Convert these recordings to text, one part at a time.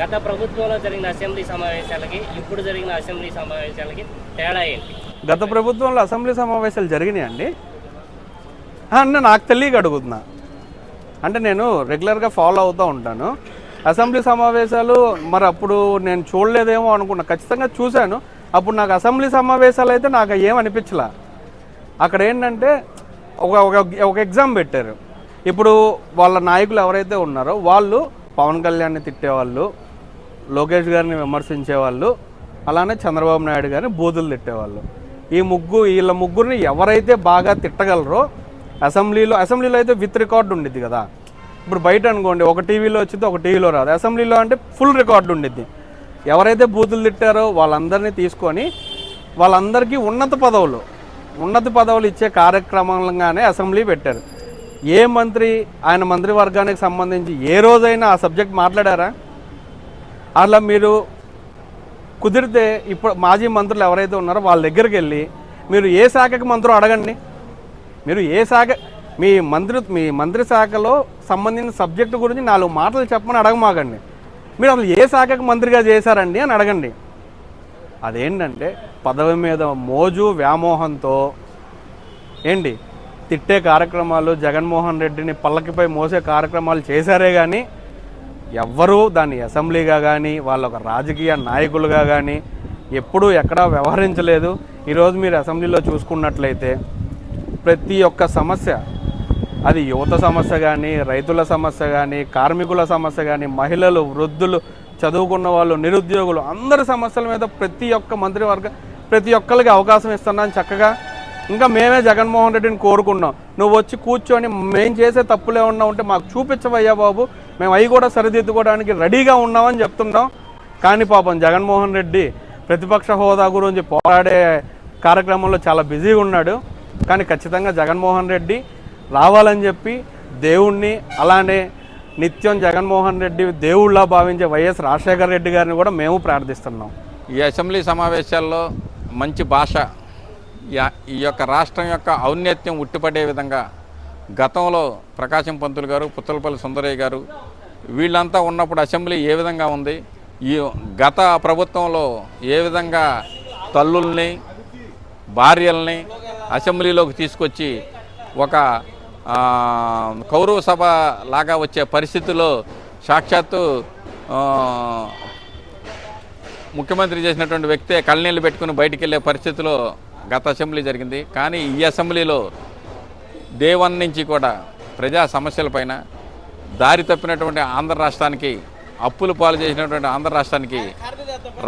గత ప్రభుత్వంలో జరిగిన అసెంబ్లీ సమావేశాలకి ఇప్పుడు జరిగిన అసెంబ్లీ సమావేశాలకి తేడా ఏంటి? గత ప్రభుత్వంలో అసెంబ్లీ సమావేశాలు జరిగినాయండి అన్న నాకు తెలియక అడుగుతున్నా. అంటే నేను రెగ్యులర్గా ఫాలో అవుతూ ఉంటాను. అసెంబ్లీ సమావేశాలు మరి అప్పుడు నేను చూడలేదేమో అనుకున్నా. ఖచ్చితంగా చూశాను. అప్పుడు నాకు అసెంబ్లీ సమావేశాలు అయితే నాకు ఏం అక్కడ ఏంటంటే ఒక ఒక ఒక ఎగ్జామ్ పెట్టారు. ఇప్పుడు వాళ్ళ నాయకులు ఎవరైతే ఉన్నారో వాళ్ళు పవన్ కళ్యాణ్ని తిట్టేవాళ్ళు లోకేష్ గారిని విమర్శించేవాళ్ళు అలానే చంద్రబాబు నాయుడు గారిని బూతులు తిట్టేవాళ్ళు. ఈ ముగ్గు వీళ్ళ ముగ్గురిని ఎవరైతే బాగా తిట్టగలరో అసెంబ్లీలో అసెంబ్లీలో అయితే విత్ రికార్డు ఉండిద్ది కదా. ఇప్పుడు బయట అనుకోండి ఒక టీవీలో వచ్చింది ఒక టీవీలో రాదు. అసెంబ్లీలో అంటే ఫుల్ రికార్డు ఉండిద్ది. ఎవరైతే బూతులు తిట్టారో వాళ్ళందరినీ తీసుకొని వాళ్ళందరికీ ఉన్నత పదవులు ఉన్నత పదవులు ఇచ్చే కార్యక్రమంగానే అసెంబ్లీ పెట్టారు. ఏ మంత్రి ఆయన మంత్రివర్గానికి సంబంధించి ఏ రోజైనా ఆ సబ్జెక్ట్ మాట్లాడారా? అలా మీరు కుదిరితే ఇప్పుడు మాజీ మంత్రులు ఎవరైతే ఉన్నారో వాళ్ళ దగ్గరికి వెళ్ళి మీరు ఏ శాఖకి మంత్రులు అడగండి? మీరు ఏ శాఖ మీ మంత్రి మీ మంత్రి శాఖలో సంబంధించిన సబ్జెక్టు గురించి నాలుగు మాటలు చెప్పమని అడగమాగండి మీరు అసలు ఏ శాఖకు మంత్రిగా చేశారండి అని అడగండి. అదేంటంటే పదవి మీద మోజు వ్యామోహంతో ఏంటి? తిట్టే కార్యక్రమాలు జగన్మోహన్ రెడ్డిని పల్లకిపై మోసే కార్యక్రమాలు చేశారే కానీ ఎవ్వరూ దాన్ని అసెంబ్లీగా కానీ వాళ్ళ ఒక రాజకీయ నాయకులుగా కానీ ఎప్పుడూ ఎక్కడా వ్యవహరించలేదు. ఈరోజు మీరు అసెంబ్లీలో చూసుకున్నట్లయితే ప్రతి ఒక్క సమస్య అది యువత సమస్య కానీ రైతుల సమస్య కానీ కార్మికుల సమస్య కానీ మహిళలు వృద్ధులు చదువుకున్న వాళ్ళు నిరుద్యోగులు అందరి సమస్యల మీద ప్రతి ఒక్క మంత్రివర్గ ప్రతి ఒక్కరికి అవకాశం ఇస్తున్నాను చక్కగా. ఇంకా మేమే జగన్మోహన్ రెడ్డిని కోరుకున్నాం నువ్వు వచ్చి కూర్చొని మేము చేసే తప్పులే ఉన్నా ఉంటే మాకు చూపించవయ్యా బాబు. మేము అవి కూడా సరిదిద్దుకోవడానికి రెడీగా ఉన్నామని చెప్తున్నాం కానీ పాపం జగన్మోహన్ రెడ్డి ప్రతిపక్ష హోదా గురించి పోరాడే కార్యక్రమంలో చాలా బిజీగా ఉన్నాడు. కానీ ఖచ్చితంగా జగన్మోహన్ రెడ్డి రావాలని చెప్పి దేవుణ్ణి అలానే నిత్యం జగన్మోహన్ రెడ్డి దేవుళ్ళ భావించే వైఎస్ రాజశేఖర రెడ్డి గారిని కూడా మేము ప్రార్థిస్తున్నాం. ఈ అసెంబ్లీ సమావేశాల్లో మంచి భాష ఈ యొక్క రాష్ట్రం యొక్క ఔన్నత్యం ఉట్టిపడే విధంగా గతంలో ప్రకాశం పంతులు గారు పుత్తలపల్లి సుందరయ్య గారు వీళ్ళంతా ఉన్నప్పుడు అసెంబ్లీ ఏ విధంగా ఉంది? ఈ గత ప్రభుత్వంలో ఏ విధంగా తల్లుల్ని భార్యల్ని అసెంబ్లీలోకి తీసుకొచ్చి ఒక కౌరవ సభ లాగా వచ్చే పరిస్థితిలో సాక్షాత్తు ముఖ్యమంత్రి చేసినటువంటి వ్యక్తే కళ్ళనీళ్ళు పెట్టుకుని బయటికి వెళ్ళే పరిస్థితిలో గత అసెంబ్లీ జరిగింది. కానీ ఈ అసెంబ్లీలో డే వన్ నుంచి కూడా ప్రజా సమస్యలపైన దారి తప్పినటువంటి ఆంధ్ర రాష్ట్రానికి అప్పులు పాలు చేసినటువంటి ఆంధ్ర రాష్ట్రానికి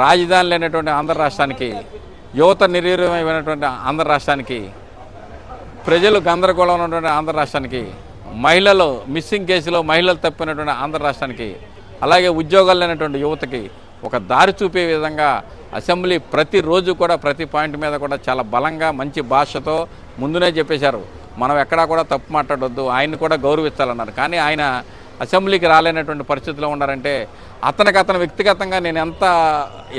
రాజధాని లేనటువంటి ఆంధ్ర రాష్ట్రానికి యువత నిర్వీర్యమైనటువంటి ఆంధ్ర రాష్ట్రానికి ప్రజలు గందరగోళం ఉన్నటువంటి ఆంధ్ర రాష్ట్రానికి మహిళలు మిస్సింగ్ కేసులో మహిళలు తప్పినటువంటి ఆంధ్ర రాష్ట్రానికి అలాగే ఉద్యోగాలు లేనటువంటి యువతకి ఒక దారి చూపే విధంగా అసెంబ్లీ ప్రతిరోజు కూడా ప్రతి పాయింట్ మీద కూడా చాలా బలంగా మంచి భాషతో ముందునే చెప్పేశారు. మనం ఎక్కడా కూడా తప్పు మాట్లాడొద్దు. ఆయన్ని కూడా గౌరవించాలన్నారు కానీ ఆయన అసెంబ్లీకి రాలేనటువంటి పరిస్థితిలో ఉన్నారంటే అతనికి అతను వ్యక్తిగతంగా నేను ఎంత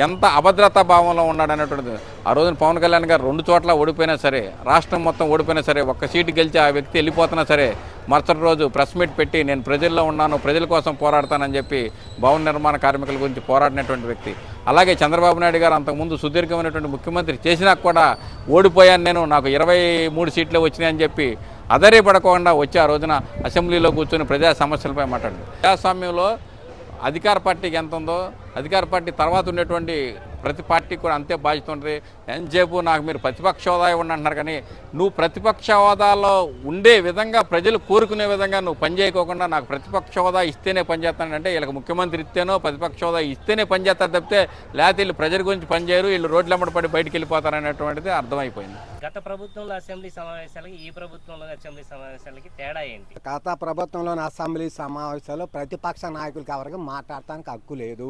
ఎంత అభద్రతా భావంలో ఉన్నాడనేటువంటిది. ఆ రోజున పవన్ కళ్యాణ్ గారు రెండు చోట్ల ఓడిపోయినా సరే రాష్ట్రం మొత్తం ఓడిపోయినా సరే ఒక్క సీటు గెలిచి ఆ వ్యక్తి వెళ్ళిపోతున్నా సరే మరుసటి రోజు ప్రెస్ మీట్ పెట్టి నేను ప్రజల్లో ఉన్నాను ప్రజల కోసం పోరాడతానని చెప్పి భవన నిర్మాణ కార్మికుల గురించి పోరాడినటువంటి వ్యక్తి. అలాగే చంద్రబాబు నాయుడు గారు అంతకుముందు సుదీర్ఘమైనటువంటి ముఖ్యమంత్రి చేసినా కూడా ఓడిపోయాను నేను నాకు ఇరవై మూడు సీట్లు వచ్చినాయని చెప్పి అదరే పడకుండా వచ్చి ఆ రోజున అసెంబ్లీలో కూర్చొని ప్రజా సమస్యలపై మాట్లాడారు ప్రజాస్వామ్యంలో అధికార పార్టీకి ఎంత ఉందో అధికార పార్టీ తర్వాత ఉండేటువంటి ప్రతి పార్టీకి కూడా అంతే బాధ్యత ఉంటుంది. ఎంతసేపు నాకు మీరు ప్రతిపక్ష హోదా ఇవ్వండి అంటున్నారు కానీ నువ్వు ప్రతిపక్ష హోదాలో ఉండే విధంగా ప్రజలు కోరుకునే విధంగా నువ్వు పనిచేయకోకుండా నాకు ప్రతిపక్ష హోదా ఇస్తేనే పనిచేస్తానంటే వీళ్ళకి ముఖ్యమంత్రి ఇస్తేనో ప్రతిపక్ష హోదా ఇస్తేనే పనిచేస్తారు తప్పితే లేకపోతే వీళ్ళు ప్రజల గురించి పనిచేయరు వీళ్ళు రోడ్ల పడి బయటికి వెళ్ళిపోతారు అనేటువంటిది అర్థమైపోయింది. గత ప్రభుత్వంలో అసెంబ్లీ సమావేశాలకి ఈ ప్రభుత్వంలో అసెంబ్లీ సమావేశాలకి తేడా ఏంటి? గత ప్రభుత్వంలోని అసెంబ్లీ సమావేశాల్లో ప్రతిపక్ష నాయకులకి ఎవరికి మాట్లాడటానికి హక్కు లేదు.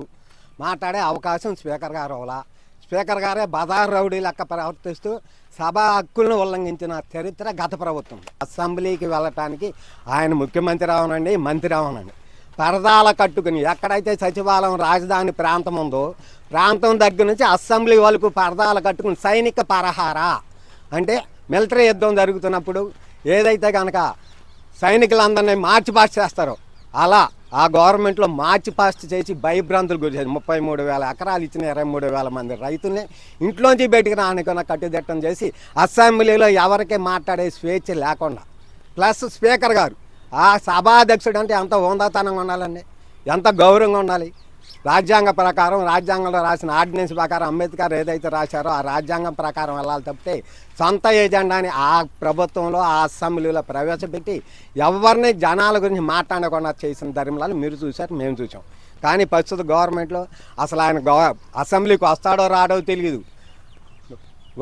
మాట్లాడే అవకాశం స్పీకర్ గారు అవలా స్పీకర్ గారే బజార్ రౌడీ లెక్క ప్రవర్తిస్తూ సభా హక్కులను ఉల్లంఘించిన చరిత్ర గత ప్రభుత్వం. అసెంబ్లీకి వెళ్ళటానికి ఆయన ముఖ్యమంత్రి అవనండి మంత్రి అవనండి పరదాల కట్టుకుని ఎక్కడైతే సచివాలయం రాజధాని ప్రాంతం ఉందో ప్రాంతం దగ్గర నుంచి అసెంబ్లీ వరకు పరదాలు కట్టుకుని సైనిక పరహార. అంటే మిలిటరీ యుద్ధం జరుగుతున్నప్పుడు ఏదైతే కనుక సైనికులందరినీ మార్చి పాస్ చేస్తారో అలా ఆ గవర్నమెంట్లో మార్చి పాస్ట్ చేసి భయభ్రాంతులు గురి ముప్పై మూడు వేల ఎకరాలు ఇచ్చిన ఇరవై మూడు వేల మంది రైతుల్ని ఇంట్లోంచి బయటికి రానికన్నా కట్టుదిట్టం చేసి అసెంబ్లీలో ఎవరికి మాట్లాడే స్వేచ్ఛ లేకుండా. ప్లస్ స్పీకర్ గారు ఆ సభాధ్యక్షుడు అంటే ఎంత హోందాతనంగా ఉండాలండి? ఎంత గౌరవంగా ఉండాలి? రాజ్యాంగ ప్రకారం రాజ్యాంగంలో రాసిన ఆర్డినెన్స్ ప్రకారం అంబేద్కర్ ఏదైతే రాశారో ఆ రాజ్యాంగం ప్రకారం వెళ్ళాలి తప్పితే సొంత ఏజెండాని ఆ ప్రభుత్వంలో ఆ అసెంబ్లీలో ప్రవేశపెట్టి ఎవరిని జనాల గురించి మాట్లాడకుండా చేసిన ధర్మలాలు మీరు చూశారు మేము చూసాం కానీ ప్రస్తుత గవర్నమెంట్లో అసలు ఆయన గవ అసెంబ్లీకి వస్తాడో రాడో తెలియదు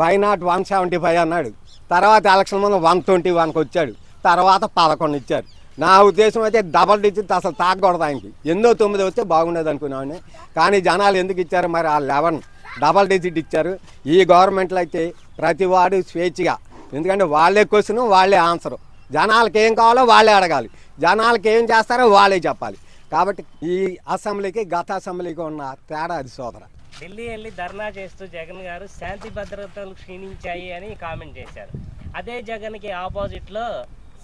why not one seventy five అన్నాడు. తర్వాత ఎలక్షన్ ముందు వన్ ట్వంటీ వన్కి వచ్చాడు తర్వాత పదకొండు ఇచ్చారు. నా ఉద్దేశం అయితే డబల్ డిజిట్ అసలు తాగకూడదు ఆయనకి. ఎన్నో తొమ్మిది వస్తే బాగుండేది అనుకున్నాను కానీ జనాలు ఎందుకు ఇచ్చారు? మరి ఆ లెవెన్ డబల్ డిజిట్ ఇచ్చారు. ఈ గవర్నమెంట్లో అయితే ప్రతి వాడు స్వేచ్ఛగా. ఎందుకంటే వాళ్ళే క్వశ్చన్ వాళ్ళే ఆన్సరు జనాలకి ఏం కావాలో వాళ్ళే అడగాలి. జనాలకి ఏం చేస్తారో వాళ్ళే చెప్పాలి. కాబట్టి ఈ అసెంబ్లీకి గత అసెంబ్లీకి ఉన్న తేడా అది సోదర. ఢిల్లీ వెళ్ళి ధర్నా చేస్తూ జగన్ గారు శాంతి భద్రతలు క్షీణించాయి అని కామెంట్ చేశారు. అదే జగన్కి ఆపోజిట్లో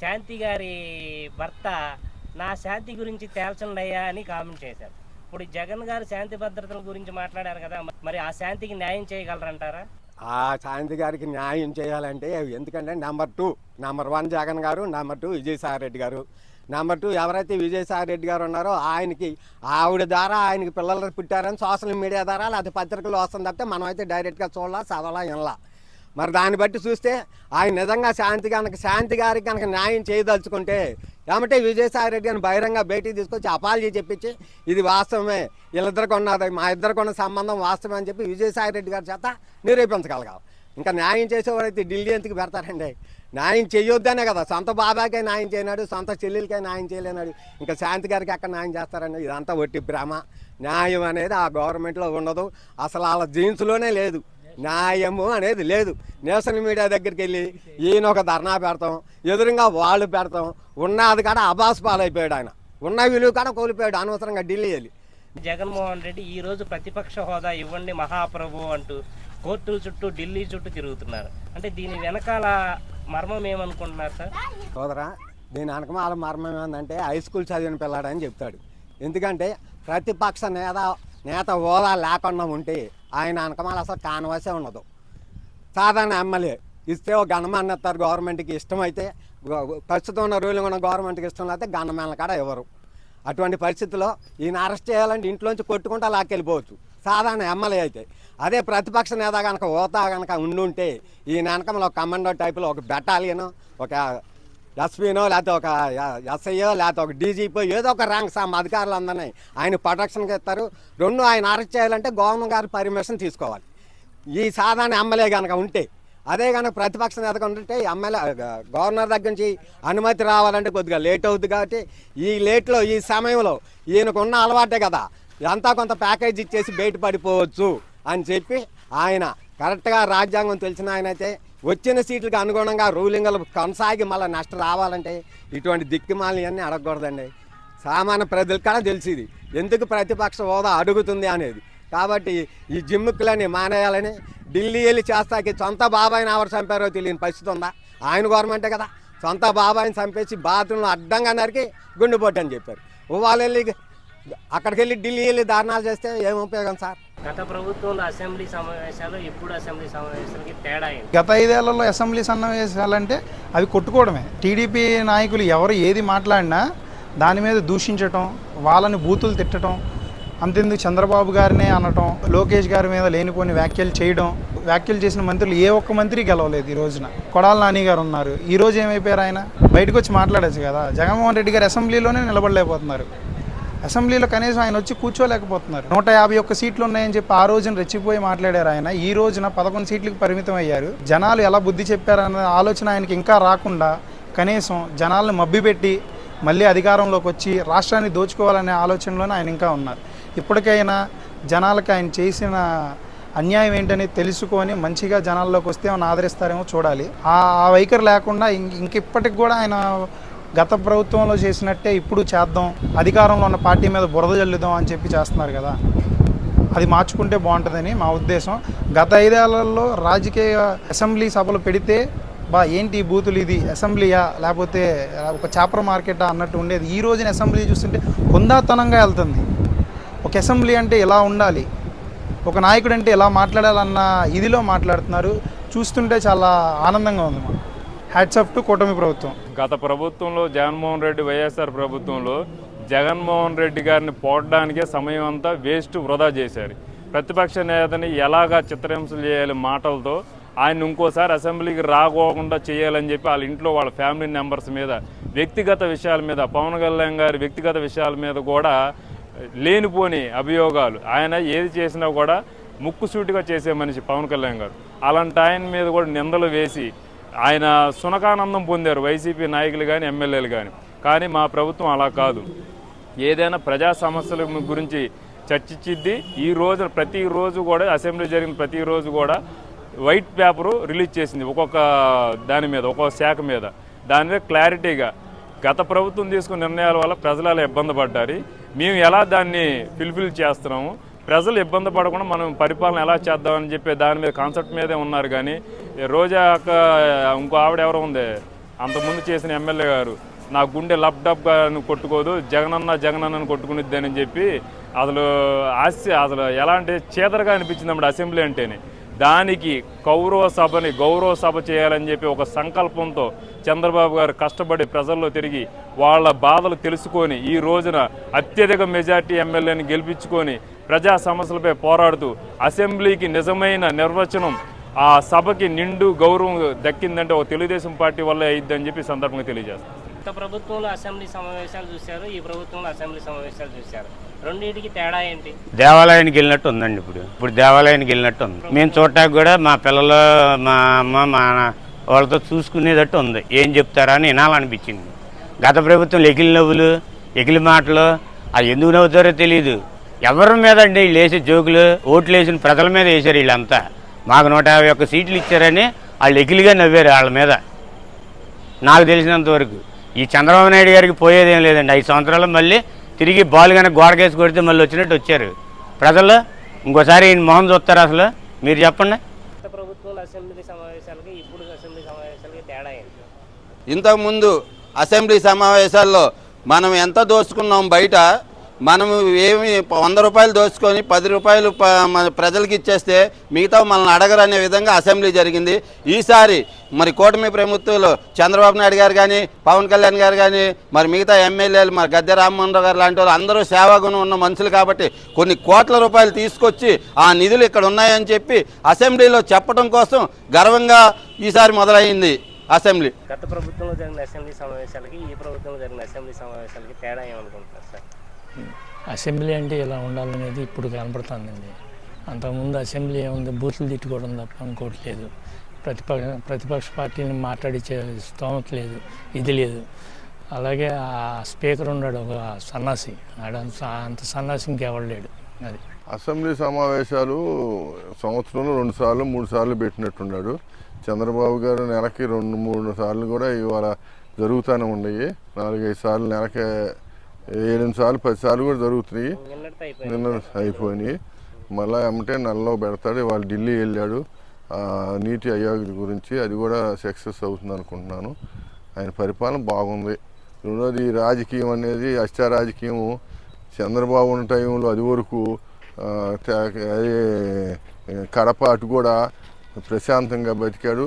శాంతి గారి భర్త నా శాంతి గురించి తేల్చండియ్యా అని కామెంట్ చేశారు. ఇప్పుడు జగన్ గారు శాంతి భద్రతల గురించి మాట్లాడారు కదా మరి ఆ శాంతికి న్యాయం చేయగలరంటారా? ఆ శాంతి గారికి న్యాయం చేయాలంటే ఎందుకంటే number two number one Jagan garu number two Vijayasai Reddy గారు. నెంబర్ టూ ఎవరైతే విజయసాయి రెడ్డి గారు ఉన్నారో ఆయనకి ఆవిడ ద్వారా ఆయనకి పిల్లలు పుట్టారని సోషల్ మీడియా ద్వారా లేకపోతే పత్రికలు వస్తుంది తప్పితే మనం అయితే డైరెక్ట్గా చూడాలా చదవాలా వినలా. మరి దాన్ని బట్టి చూస్తే ఆయన నిజంగా శాంతి కనుక శాంతి గారికి కనుక న్యాయం చేయదలుచుకుంటే ఏమంటే విజయసాయి రెడ్డి అని బహిరంగ బయటికి తీసుకొచ్చి అపాలజీ చెప్పించి ఇది వాస్తవమే వీళ్ళిద్దరికి ఉన్నది మా ఇద్దరికి ఉన్న సంబంధం వాస్తవమే అని చెప్పి విజయసాయి రెడ్డి గారి చేత నిరూపించగలగాలి. ఇంకా న్యాయం చేసేవాడైతే ఢిల్లీ ఎందుకు పెడతారండి. న్యాయం చేయొద్దనే కదా సొంత బాబాకే న్యాయం చేయనాడు సొంత చెల్లెలకే న్యాయం చేయలేనాడు ఇంకా శాంతి గారికి ఎక్కడ న్యాయం చేస్తారండి? ఇదంతా ఒట్టి భ్రమ. న్యాయం అనేది ఆ గవర్నమెంట్లో ఉండదు. అసలు వాళ్ళ జీన్స్లోనే లేదు. న్యాయము అనేది లేదు. నేషనల్ మీడియా దగ్గరికి వెళ్ళి ఈయన ఒక ధర్నా పెడతాం ఎదురుగా వాళ్ళు పెడతాం ఉన్నది కాడ అబాస్ పాలైపోయాడు ఆయన. ఉన్న విలువ కాడ కోల్పోయాడు అనవసరంగా ఢిల్లీ వెళ్ళి. జగన్మోహన్ రెడ్డి ఈ రోజు ప్రతిపక్ష హోదా ఇవ్వండి మహాప్రభు అంటూ కోర్టుల చుట్టూ ఢిల్లీ చుట్టూ తిరుగుతున్నారు. అంటే దీని వెనకాల మర్మం ఏమనుకుంటున్నారు సార్? సోదరా దీని వెనకమాల మర్మం ఏంటంటే హై స్కూల్ చదివిన పిల్లాడని చెప్తాడు. ఎందుకంటే ప్రతిపక్ష నేత నేత హోదా లేకుండా ఉంటే ఆయన వెనకమాల అసలు కానవాసే ఉండదు. సాధారణ ఎమ్మెల్యే ఇస్తే ఒక గణమాన్ని ఇస్తారు గవర్నమెంట్కి. ఇష్టమైతే ప్రస్తుతం ఉన్న రూలింగ్ ఉన్న గవర్నమెంట్కి ఇష్టం లేకపోతే గణమాల కాడ ఇవ్వరు అటువంటి పరిస్థితుల్లో ఈయన అరెస్ట్ చేయాలంటే ఇంట్లోంచి కొట్టుకుంటా లాక్కెళ్ళిపోవచ్చు. సాధారణ ఎమ్మెల్యే అయితే. అదే ప్రతిపక్ష నేత కనుక హోదా కనుక ఉండుంటే ఈయన వెనకమలో ఒక కమాండో టైపులో ఒక బెటాలియన్ ఒక ఎస్పీనో లేకపోతే ఒక ఎస్ఐయో లేకపోతే ఒక డీజీపీ ఏదో ఒక ర్యాంక్ సమ్ అధికారులు అందరినీ ఆయన ప్రొటెక్షన్కి ఇస్తారు. రెండు ఆయన అరెస్ట్ చేయాలంటే గవర్నమెంట్ గారి పర్మిషన్ తీసుకోవాలి. ఈ సాధారణ ఎమ్మెల్యే కనుక ఉంటే అదే కనుక ప్రతిపక్ష నేత ఉంటే ఎమ్మెల్యే గవర్నర్ దగ్గర నుంచి అనుమతి రావాలంటే కొద్దిగా లేట్ అవుతుంది కాబట్టి ఈ లేట్లో ఈ సమయంలో ఈయనకున్న అలవాటే కదా ఎంతా కొంత ప్యాకేజ్ ఇచ్చేసి బయటపడిపోవచ్చు అని చెప్పి ఆయన కరెక్ట్గా రాజ్యాంగం తెలిసిన ఆయన అయితే వచ్చిన సీట్లకు అనుగుణంగా రూలింగ్లు కొనసాగి మళ్ళీ నష్టం రావాలంటే ఇటువంటి దిక్కుమాలని అన్నీ అడగకూడదండి. సామాన్య ప్రజలకు కూడా తెలిసింది. ఎందుకు ప్రతిపక్ష హోదా అడుగుతుంది అనేది. కాబట్టి ఈ జిమ్ముక్కులని మానేయాలని ఢిల్లీ వెళ్ళి చేస్తాకి సొంత బాబాయిని ఎవరు చంపారో తెలియని పరిస్థితి ఉందా? ఆయన గవర్నమెంటే కదా. సొంత బాబాయిని చంపేసి బాత్రూంలో అడ్డంగా నరికి గుండెపోటు అని చెప్పారు. వాళ్ళు వెళ్ళి అక్కడికి వెళ్ళి ఢిల్లీ వెళ్ళి దారుణాలు చేస్తే ఏం ఉపయోగం సార్? గత ప్రభుత్వంలో అసెంబ్లీ సమావేశాలు ఇప్పుడు అసెంబ్లీ సమావేశాలకి తేడా గత ఐదేళ్ళలో అసెంబ్లీ సమావేశాలంటే అవి కొట్టుకోవడమే. టీడీపీ నాయకులు ఎవరు ఏది మాట్లాడినా దాని మీద దూషించటం వాళ్ళని బూతులు తిట్టడం అంతెందుకు చంద్రబాబు గారినే అనటం లోకేష్ గారి మీద లేనిపోని వ్యాఖ్యలు చేయడం వ్యాఖ్యలు చేసిన మంత్రులు ఏ ఒక్క మంత్రి గెలవలేదు ఈ రోజున. కొడాల నాని గారు ఉన్నారు. ఈ రోజు ఏమైపోయారు ఆయన? బయటకు వచ్చి మాట్లాడచ్చు కదా. జగన్మోహన్ రెడ్డి గారు అసెంబ్లీలోనే నిలబడలేకపోతున్నారు. అసెంబ్లీలో కనీసం ఆయన వచ్చి కూర్చోలేకపోతున్నారు. నూట యాభై ఒక్క సీట్లు ఉన్నాయని చెప్పి ఆ రోజున రెచ్చిపోయి మాట్లాడారు ఆయన. ఈ రోజున పదకొండు సీట్లకు పరిమితం అయ్యారు. జనాలు ఎలా బుద్ధి చెప్పారన్న ఆలోచన ఆయనకి ఇంకా రాకుండా కనీసం జనాలను మబ్బిపెట్టి మళ్ళీ అధికారంలోకి వచ్చి రాష్ట్రాన్ని దోచుకోవాలనే ఆలోచనలోనే ఆయన ఇంకా ఉన్నారు. ఇప్పటికైనా జనాలకు ఆయన చేసిన అన్యాయం ఏంటని తెలుసుకొని మంచిగా జనాల్లోకి వస్తే ఏమైనా ఆదరిస్తారేమో చూడాలి. ఆ వైఖరి లేకుండా ఇంక ఇప్పటికి కూడా ఆయన గత ప్రభుత్వంలో చేసినట్టే ఇప్పుడు చేద్దాం అధికారంలో ఉన్న పార్టీ మీద బురద జల్లుదాం అని చెప్పి చేస్తున్నారు కదా. అది మార్చుకుంటే బాగుంటుందని మా ఉద్దేశం. గత ఐదేళ్ళలో రాజకీయ అసెంబ్లీ సభలు పెడితే బా ఏంటి బూతులు ఇది? అసెంబ్లీయా? లేకపోతే ఒక చేపల మార్కెటా? అన్నట్టు ఉండేది. ఈ రోజున అసెంబ్లీ చూస్తుంటే హుందాతనంగా వెళ్తుంది. ఒక అసెంబ్లీ అంటే ఇలా ఉండాలి? ఒక నాయకుడు అంటే ఎలా మాట్లాడాలన్న ఇదిలో మాట్లాడుతున్నారు. చూస్తుంటే చాలా ఆనందంగా ఉంది మాకు టు కూటమి ప్రభుత్వం. గత ప్రభుత్వంలో జగన్మోహన్ రెడ్డి వైఎస్ఆర్ ప్రభుత్వంలో జగన్మోహన్ రెడ్డి గారిని పోడడానికే సమయం అంతా వేస్ట్ వృధా చేశారు. ప్రతిపక్ష నేతని ఎలాగా చిత్రహింసలు చేయాలి మాటలతో ఆయన ఇంకోసారి అసెంబ్లీకి రాకోకుండా చేయాలని చెప్పి వాళ్ళ ఇంట్లో వాళ్ళ ఫ్యామిలీ మెంబర్స్ మీద వ్యక్తిగత విషయాల మీద పవన్ కళ్యాణ్ గారి వ్యక్తిగత విషయాల మీద కూడా లేనిపోని అభియోగాలు. ఆయన ఏది చేసినా కూడా ముక్కుసూటిగా చేసే మనిషి పవన్ కళ్యాణ్ గారు. అలాంటి ఆయన మీద కూడా నిందలు వేసి ఆయన సునకానందం పొందారు వైసీపీ నాయకులు కానీ ఎమ్మెల్యేలు కానీ కానీ మా ప్రభుత్వం అలా కాదు. ఏదైనా ప్రజా సమస్యల గురించి చర్చించిద్ది. ఈ రోజు ప్రతిరోజు కూడా అసెంబ్లీ జరిగిన ప్రతిరోజు కూడా వైట్ పేపరు రిలీజ్ చేసింది ఒక్కొక్క దాని మీద ఒక్కొక్క శాఖ మీద. దాని మీద క్లారిటీగా గత ప్రభుత్వం తీసుకున్న నిర్ణయాల వల్ల ప్రజలు అలా ఇబ్బంది పడ్డారు. మేము ఎలా దాన్ని ఫిల్ఫిల్ చేస్తున్నాము? ప్రజలు ఇబ్బంది పడకుండా మనం పరిపాలన ఎలా చేద్దామని చెప్పే దాని మీద కాన్సెప్ట్ మీదే ఉన్నారు కానీ రోజా అక్క ఇంకో ఆవిడ ఎవరో ఉంది. అంతకుముందు చేసిన ఎమ్మెల్యే గారు నా గుండె లబ్ డబ్గా కొట్టుకోదు జగనన్న జగనన్నను అని చెప్పి అసలు ఆస్తి అసలు ఎలాంటి చేతరగా అనిపించింది అప్పుడు అసెంబ్లీ అంటేనే. దానికి కౌరవ సభని గౌరవ సభ చేయాలని చెప్పి ఒక సంకల్పంతో చంద్రబాబు గారు కష్టపడి ప్రజల్లో తిరిగి వాళ్ళ బాధలు తెలుసుకొని ఈ రోజున అత్యధిక మెజార్టీ ఎమ్మెల్యేని గెలిపించుకొని ప్రజా సమస్యలపై పోరాడుతూ అసెంబ్లీకి నిజమైన నిర్వచనం ఆ సభకి నిండు గౌరవం దక్కిందంటే ఒక తెలుగుదేశం పార్టీ వల్లే అయ్యిద్దని చెప్పి సందర్భంగా తెలియజేస్తాను గత ప్రభుత్వంలో అసెంబ్లీ సమావేశాలు చూశారు ఈ ప్రభుత్వంలో అసెంబ్లీ సమావేశాలు చూశారు. రెండింటికి తేడా ఏంటి? దేవాలయానికి వెళ్ళినట్టు ఉందండి ఇప్పుడు. ఇప్పుడు దేవాలయానికి వెళ్ళినట్టు ఉంది. మేము చూడటానికి కూడా మా పిల్లలు మా అమ్మ మా వాళ్ళతో చూసుకునేటట్టు ఉంది. ఏం చెప్తారా అని వినాలనిపించింది. గత ప్రభుత్వం ఎకిలి నవ్వులు ఎకిలి మాటలు అది ఎందుకు నవ్వుతారో తెలియదు ఎవరి మీద అండి వీళ్ళు వేసే జోకులు ఓట్లు వేసిన ప్రజల మీద వేశారు వీళ్ళంతా. మాకు నూట యాభై ఒక్క సీట్లు ఇచ్చారని వాళ్ళు ఎకిలిగా నవ్వారు వాళ్ళ మీద. నాకు తెలిసినంత వరకు. ఈ చంద్రబాబు నాయుడు గారికి పోయేదేం లేదండి. ఐదు సంవత్సరాలు మళ్ళీ తిరిగి బాల్ కనుక గోడకేసి కొడితే మళ్ళీ వచ్చినట్టు వచ్చారు. ప్రజలు ఇంకోసారి ఈయన మొహం చూస్తారు అసలు. మీరు చెప్పండి. అసెంబ్లీ సమావేశాలకి ఇప్పుడు అసెంబ్లీ సమావేశాలకి తేడా ఏంటి? ఇంతకుముందు అసెంబ్లీ సమావేశాల్లో మనం ఎంత దోచుకున్నాం బయట మనం ఏమి వంద రూపాయలు దోచుకొని పది రూపాయలు మన ప్రజలకు ఇచ్చేస్తే మిగతా మనల్ని అడగరనే విధంగా అసెంబ్లీ జరిగింది. ఈసారి మరి కూటమి ప్రభుత్వంలో చంద్రబాబు నాయుడు గారు కానీ పవన్ కళ్యాణ్ గారు కానీ మరి మిగతా ఎమ్మెల్యేలు మరి గద్దె రామ్మోహన్ రావు గారు లాంటి వాళ్ళు అందరూ సేవాగుణం ఉన్న మనుషులు కాబట్టి కొన్ని కోట్ల రూపాయలు తీసుకొచ్చి ఆ నిధులు ఇక్కడ ఉన్నాయని చెప్పి అసెంబ్లీలో చెప్పడం కోసం గర్వంగా ఈసారి మొదలైంది అసెంబ్లీ. గత ప్రభుత్వంలో జరిగిన అసెంబ్లీ సమావేశాలకి ఈ ప్రభుత్వంలో జరిగిన అసెంబ్లీ సమావేశాలకి తేడా ఏమనుకుంటున్నారు సార్? అసెంబ్లీ అంటే ఇలా ఉండాలనేది ఇప్పుడు కనపడుతుందండి అంతకుముందు అసెంబ్లీ ఏముంది? బూతులు తిట్టుకోవడం తప్ప ఇంకోటి లేదు. ప్రతిపక్ష ప్రతిపక్ష పార్టీని మాట్లాడించే స్తోమత లేదు ఇది లేదు. అలాగే ఆ స్పీకర్ ఉన్నాడు ఒక సన్నాసి. ఆడ అంత- అంత సన్నాసి ఇంకెవడు లేడు. అది. అసెంబ్లీ సమావేశాలు సంవత్సరంలో రెండు సార్లు మూడు సార్లు పెట్టినట్టున్నాడు. చంద్రబాబు గారు నెలకి రెండు మూడు సార్లు కూడా ఇవాళ జరుగుతూనే ఉన్నాయి. నాలుగైదు సార్లు నెలకే ఏడెనిమిది సార్లు పది సార్లు కూడా జరుగుతున్నాయి. నిన్న అయిపోయినాయి. మళ్ళీ ఏమంటే నెలలో పెడతాడు. ఇవాళ ఢిల్లీ వెళ్ళాడు. నీతి ఆయోగ్ గురించి అది కూడా సక్సెస్ అవుతుంది అనుకుంటున్నాను. ఆయన పరిపాలన బాగుంది. రెండోది రాజకీయం అనేది అష్ట రాజకీయం చంద్రబాబు ఉన్న టైంలో అది వరకు అది కడప అటు కూడా ప్రశాంతంగా బతికాడు.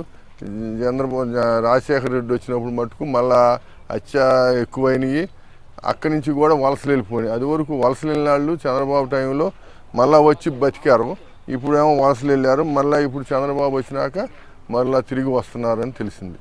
చంద్రబాబు రాజశేఖర రెడ్డి వచ్చినప్పుడు మటుకు మళ్ళా హత్య ఎక్కువైనవి అక్కడి నుంచి కూడా వలసలు వెళ్ళిపోయినాయి. అది వరకు వలసలు వెళ్ళిన వాళ్ళు చంద్రబాబు టైంలో మళ్ళీ వచ్చి బతికారు. ఇప్పుడేమో వలసలు వెళ్ళారు. మళ్ళీ ఇప్పుడు చంద్రబాబు వచ్చినాక మళ్ళీ తిరిగి వస్తున్నారని తెలిసింది.